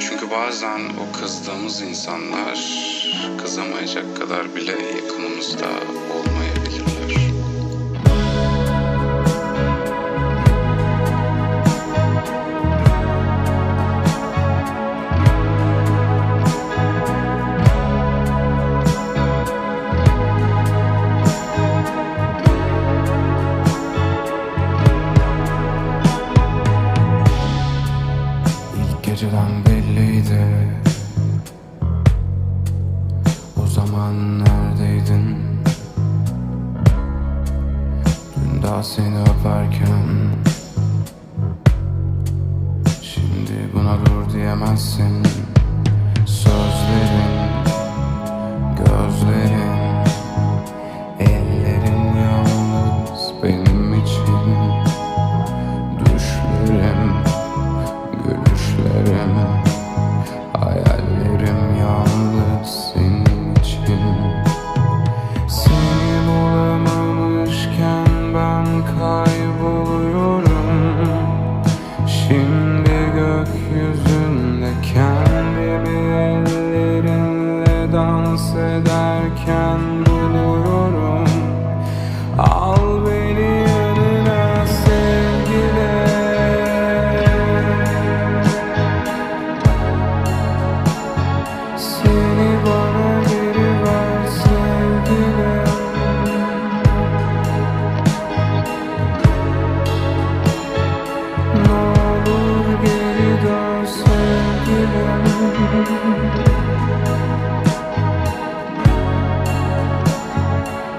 Çünkü bazen o kızdığımız insanlar kızamayacak kadar bile yakınımızda olmayabilirler. Zaman neredeydin? Dün daha seni öperken. Şimdi buna dur diyemezsin. Sözlerin Gözlerin Ellerin yalnız benim için kayboluyorum Şimdi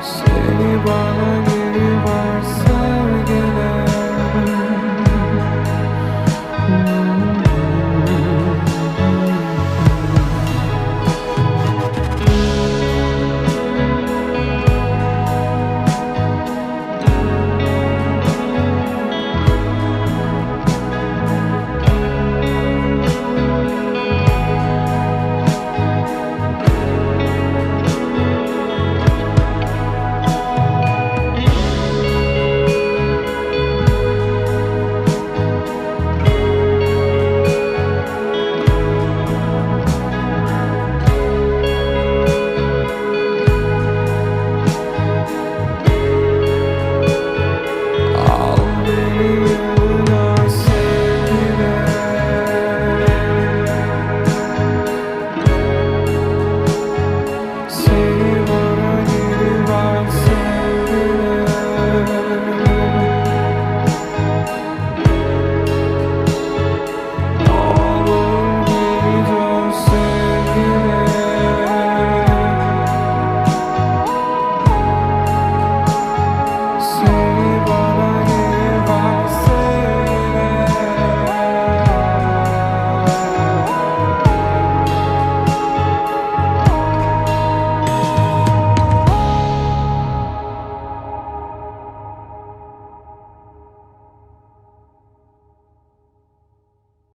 Seni bana